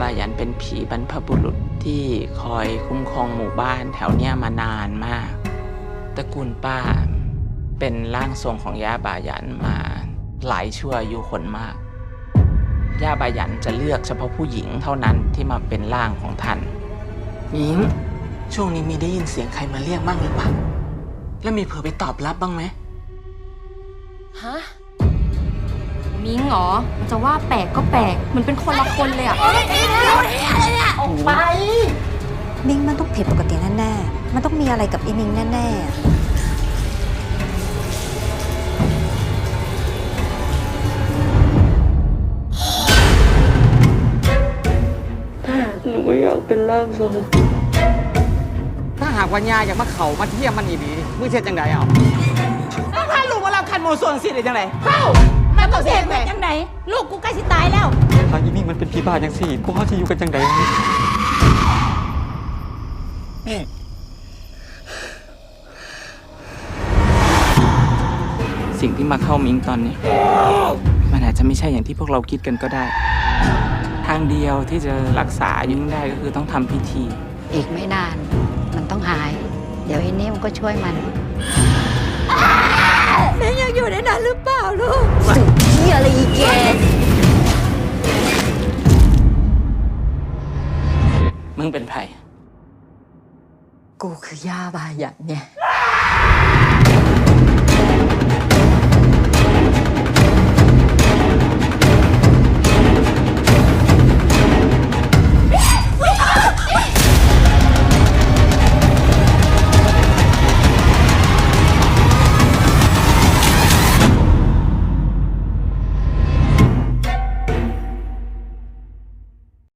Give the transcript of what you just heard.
ย่าบายันเป็นผีบรรพบุรุษที่คอยคุ้มครองหมู่บ้านแถวเนี้ยมานานมาก ตระกูลป้า เป็นร่างทรงของย่าบายันมาหลายชั่วอายุคนมากย่าบายันจะเลือกเฉพาะผู้หญิงเท่านั้นที่มาเป็นร่างของท่านมิงช่วงนี้มีได้ยินเสียงใครมาเรียกบ้างหรือเปล่า แล้วมีเผลอไปตอบรับบ้างไหมฮะ มิงเหรอ มันจะว่าแปลกก็แปลก มันเป็นคนละคนเลยอะออกไปมิงมันต้องผิดปกติแน่ๆ มันต้องมีอะไรกับอีมิงแน่ๆ หนูไม่อยากเป็นร่างทรงถ้าหากว่าญาอยากมาเขามาเทียมมันอีดีมึงเช็ดจังไดเอาถ้าลูกว่าเราคันโมส่วนสิได้จังไรแล้ว ต้องเสียไปจังไหนลูกกูใกล้สิตายแล้วทางอีมิ่งมันเป็นพี่บ้าจังสี่พวกเขาจะอยู่กันจังไดสิ่งที่มาเข้ามิงตอนนี้ มันอาจจะไม่ใช่อย่างที่พวกเราคิดกันก็ได้ ทางเดียวที่จะรักษายิ่งได้ก็คือต้องทำพิธี อีกไม่นาน มันต้องหาย เดี๋ยวไอ้นี่มันก็ช่วยมัน อะไรอีแกมึงเป็นไผกูคือย่าบายันเนี่ย